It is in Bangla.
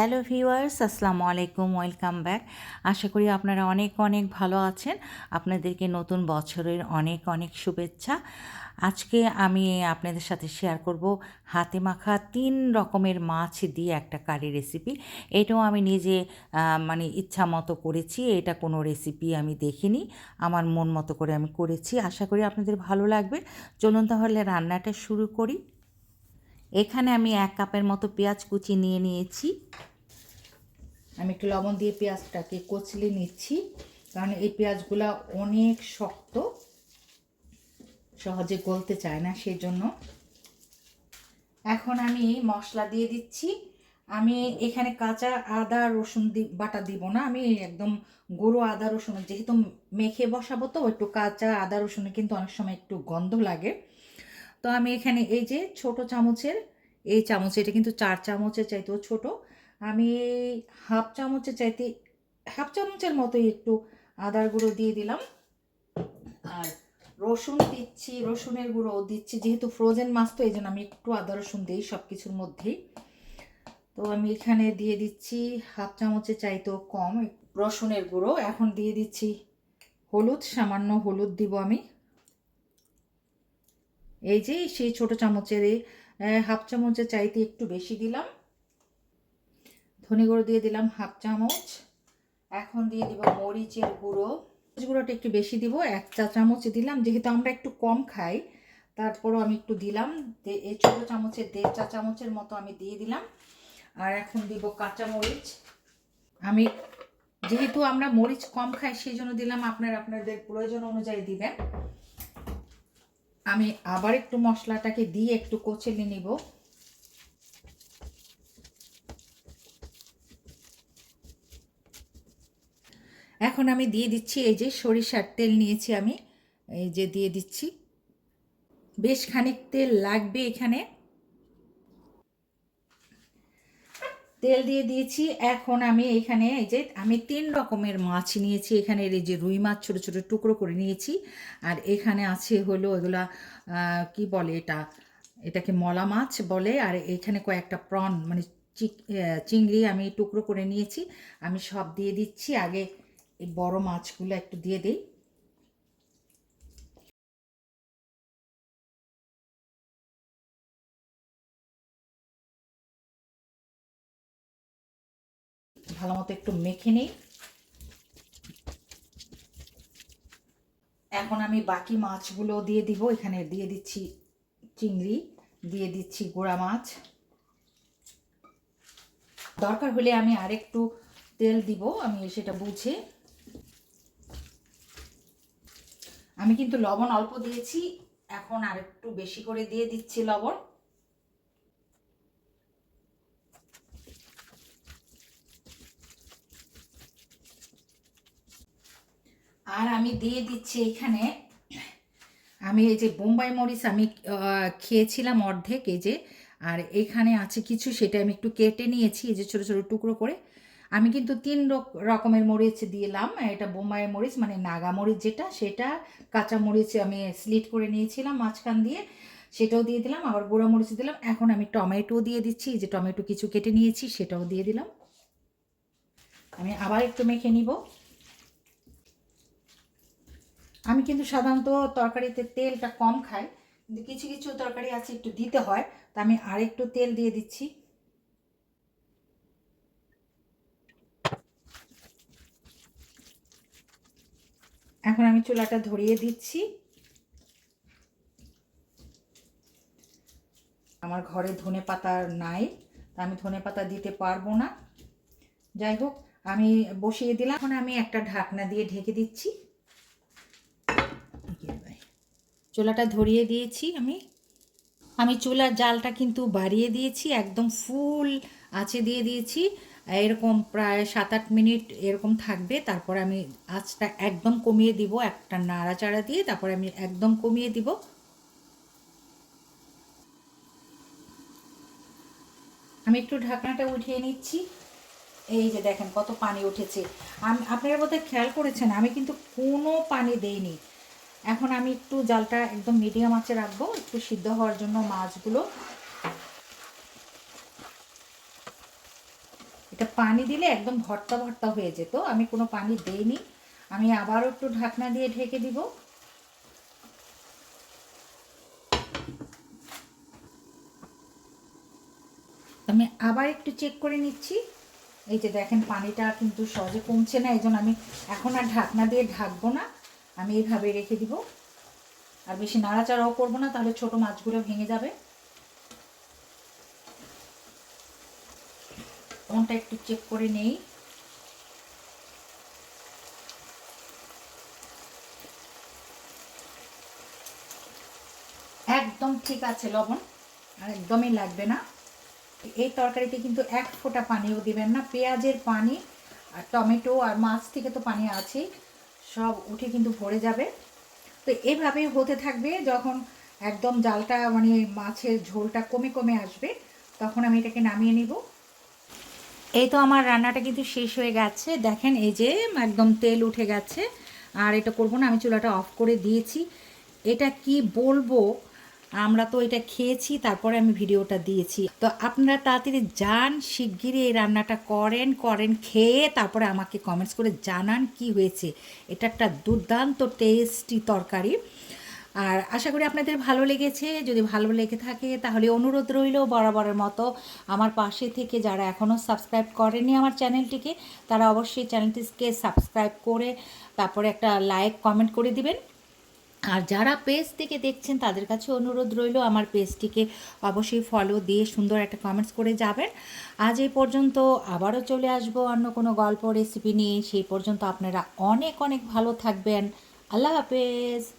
হ্যালো ভিউয়ার্স, আসসালামু আলাইকুম, ওয়েলকাম ব্যাক। আশা করি আপনারা অনেক অনেক ভালো আছেন। আপনাদেরকে নতুন বছরের অনেক অনেক শুভেচ্ছা। আজকে আমি আপনাদের সাথে শেয়ার করব হাতে মাখা তিন রকমের মাছ দিয়ে একটা কারি রেসিপি এটাও আমি নিজে মানে ইচ্ছা মতো করেছি, এটা কোনো রেসিপি আমি দেখিনি। আমার মন মতো করে আমি করেছি। আশা করি আপনাদের ভালো লাগবে। চলুন তাহলে রান্নাটা শুরু করি। এখানে আমি এক কাপের মতো পেঁয়াজ কুচি নিয়ে নিয়েছি। আমি একটু লবণ দিয়ে পেঁয়াজটাকে কচলে নিচ্ছি, কারণ এই পেঁয়াজগুলা অনেক শক্ত, সহজে গলতে চায় না সেই জন্য এখন আমি মশলা দিয়ে দিচ্ছি। আমি এখানে কাঁচা আদা, রসুন দি- বাটা দিব না, আমি একদম গুঁড়ো আদা, রসুন, যেহেতু মেখে বসাবো তো, একটু কাঁচা আদা, রসুনে কিন্তু অনেক সময় একটু গন্ধ লাগে। তো আমি এখানে এই যে ছোট চামচের, এই চামচ, এটা কিন্তু চার চামচের চাইতেও ছোট। আমি হাফ চামচের চাইতে, হাফ চামচের মতোই একটু আদার গুঁড়ো দিয়ে দিলাম। আর রসুন দিচ্ছি, রসুনের গুঁড়ো দিচ্ছি, যেহেতু ফ্রোজেন মাছ তো এই জন্য আমি একটু আদা, রসুন দিই সব কিছুর মধ্যেই। তো আমি এখানে দিয়ে দিচ্ছি হাফ চামচের চাইতেও কম, রসুনের গুঁড়ো। এখন দিয়ে দিচ্ছি হলুদ, সামান্য হলুদ দিব আমি। এই যে সেই ছোট চামচের হাফ চামচের চাইতে একটু বেশি দিলাম। ধনে গুঁড়ো দিয়ে দিলাম হাফ চামচ। এখন দিয়ে দিব মরিচের গুঁড়ো। মরিচ গুঁড়োটা একটু বেশি দিব, এক চা চামচ দিলাম। যেহেতু আমরা একটু কম খাই, তারপরও আমি একটু দিলাম। এই ছোটো চামচের দেড় চা চামচের মতো আমি দিয়ে দিলাম। আর এখন দিব কাঁচা মরিচ। আমি যেহেতু আমরা মরিচ কম খাই, সেই জন্য দিলাম। আপনার আপনাদের প্রয়োজন অনুযায়ী দিবেন। আমি আবার একটু মশলাটাকে দিয়ে একটু কচলে নিব। এখন আমি দিয়ে দিচ্ছি এই যে সরিষার তেল নিয়েছি আমি, এই যে দিয়ে দিচ্ছি। বেশ খানিক তেল লাগবে এখানে। তেল দিয়ে দিয়েছি। এখন আমি এখানে এই যে আমি তিন রকমের মাছ নিয়েছি। এখানে এই যে রুই মাছ ছোট ছোট টুকরো করে নিয়েছি। আর এখানে আছে হলো এগুলা কি বলে এটা? এটাকে মলা মাছ বলে। আর এখানে কয়েকটা প্রন মানে চিংড়ি আমি টুকরো করে নিয়েছি। আমি সব দিয়ে দিচ্ছি। আগে এই বড় মাছগুলো একটু দিয়ে দিই। ভালো মতো একটু মেখে নিই। এখন আমি বাকি মাছগুলো দিয়ে দিব। এখানে দিয়ে দিচ্ছি চিংড়ি, দিয়ে দিচ্ছি গোড়া মাছ। দরকার হলে আমি আরেকটু তেল দিব, আমি সেটা বুঝে। আমি কিন্তু লবণ অল্প দিয়েছি, এখন আরেকটু বেশি করে দিয়ে দিচ্ছি লবণ। আর আমি দিয়ে দিচ্ছি এখানে, আমি এই যে বোম্বাই মরিচ আমি খেয়েছিলাম অর্ধেক এই যে, আর এখানে আছে কিছু সেটা আমি একটু কেটে নিয়েছি, এই যে ছোটো ছোটো টুকরো করে। আমি কিন্তু তিন রকমের মরিচ দিলাম, এটা বোম্বাই মরিচ মানে নাগা মরিচ যেটা, সেটা কাঁচা মরিচ আমি স্লিট করে নিয়েছিলাম মাঝখান দিয়ে, সেটাও দিয়ে দিলাম, আবার গুঁড়া মরিচ দিলাম। এখন আমি টমেটো দিয়ে দিচ্ছি যে টমেটো কিছু কেটে নিয়েছি, সেটাও দিয়ে দিলাম। আমি আবার একটু মেখে নিব। আমি কিন্তু সাধারণত তরকারিতে তেলটা কম খাই, কিন্তু কিছু কিছু তরকারি আছে একটু দিতে হয়, তা আমি আরেকটু তেল দিয়ে দিচ্ছি। এখন আমি চুলাটা ধরিয়ে দিচ্ছি। আমার ঘরে ধনে পাতা নাই, তা আমি ধনে পাতা দিতে পারব না। যাই হোক, আমি বসিয়ে দিলাম, এখন আমি একটা ঢাকনা দিয়ে ঢেকে দিচ্ছি। চুলাটা ধরিয়ে দিয়েছি আমি। আমি চুলার জালটা কিন্তু বাড়িয়ে দিয়েছি, একদম ফুল আঁচে দিয়ে দিয়েছি। এরকম প্রায় সাত আট মিনিট এরকম থাকবে, তারপর আমি আঁচটা একদম কমিয়ে দিব, একটা নাড়াচাড়া দিয়ে তারপর আমি একদম কমিয়ে দিব। আমি একটু ঢাকনাটা উঠিয়ে নিচ্ছি। এই যে দেখেন কত পানি উঠেছে। আপনারা বোধহয় খেয়াল করেছেন, আমি কিন্তু কোনো পানি দেইনি। এখন আমি একটু জালটা একদম মিডিয়াম আঁচে রাখব, একটু সিদ্ধ হওয়ার জন্য মাছগুলো। এটা পানি দিলে একদম ভর্তা ভর্তা হয়ে যেত, আমি কোনো পানি দেইনি। আমি আবারও একটু ঢাকনা দিয়ে ঢেকে দিব। আমি আবার একটু চেক করে নিচ্ছি। এই যে দেখেন, পানিটা কিন্তু সহজে কমছে না এই আমি এখন আর ঢাকনা দিয়ে ঢাকবো না। আমি এইভাবে রেখে দিব। আর বেশি নাড়াচাড়াও করব না, তাহলে ছোট মাছগুলো ভেঙে যাবে। কোনটা একটু চেক করে নেই। একদম ঠিক আছে লবণ, আর একদমই লাগবে না। এই তরকারিতে কিন্তু এক ফোঁটা পানিও দিবেন না। পেঁয়াজের পানি আর টমেটো আর মাছ থেকে তো পানি আছেই। সব উঠে কিন্তু ভরে যাবে। তো এভাবে হতে থাকবে যখন একদম জালটা মানে মাছের ঝোলটা কমে কমে আসবে, তখন আমি এটাকে নামিয়ে নিব। এই তো আমার রান্নাটা কিন্তু শেষ হয়ে গেছে। দেখেন এই যে একদম তেল উঠে গেছে। আর এটা করব না, আমি চুলাটা অফ করে দিয়েছি। এটা কি বলব? আমরা তো এটা খেয়েছি, তারপরে আমি ভিডিওটা দিয়েছি। তো আপনারা তাড়াতাড়ি যান, শিগগিরই এই রান্নাটা করেন করেন, খেয়ে তারপরে আমাকে কমেন্টস করে জানান কি হয়েছে। এটা একটা দুর্দান্ত টেস্টি তরকারি। আর আশা করি আপনাদের ভালো লেগেছে। যদি ভালো লেগে থাকে তাহলে অনুরোধ রইল বরাবরের মতো। আমার পাশে থেকে যারা এখনও সাবস্ক্রাইব করেনি আমার চ্যানেলটিকে, তারা অবশ্যই চ্যানেলটিকে সাবস্ক্রাইব করে তারপরে একটা লাইক কমেন্ট করে দিবেন। আর যারা পেজ থেকে দেখছেন, তাদের কাছে অনুরোধ রইল আমার পেজটিকে অবশ্যই ফলো দিয়ে সুন্দর একটা কমেন্টস করে যাবেন। আজ এই পর্যন্ত আবারও চলে আসব অন্য কোনো গল্প রেসিপি নিয়ে। সেই পর্যন্ত আপনারা অনেক অনেক ভালো থাকবেন। আল্লাহ হাফেজ।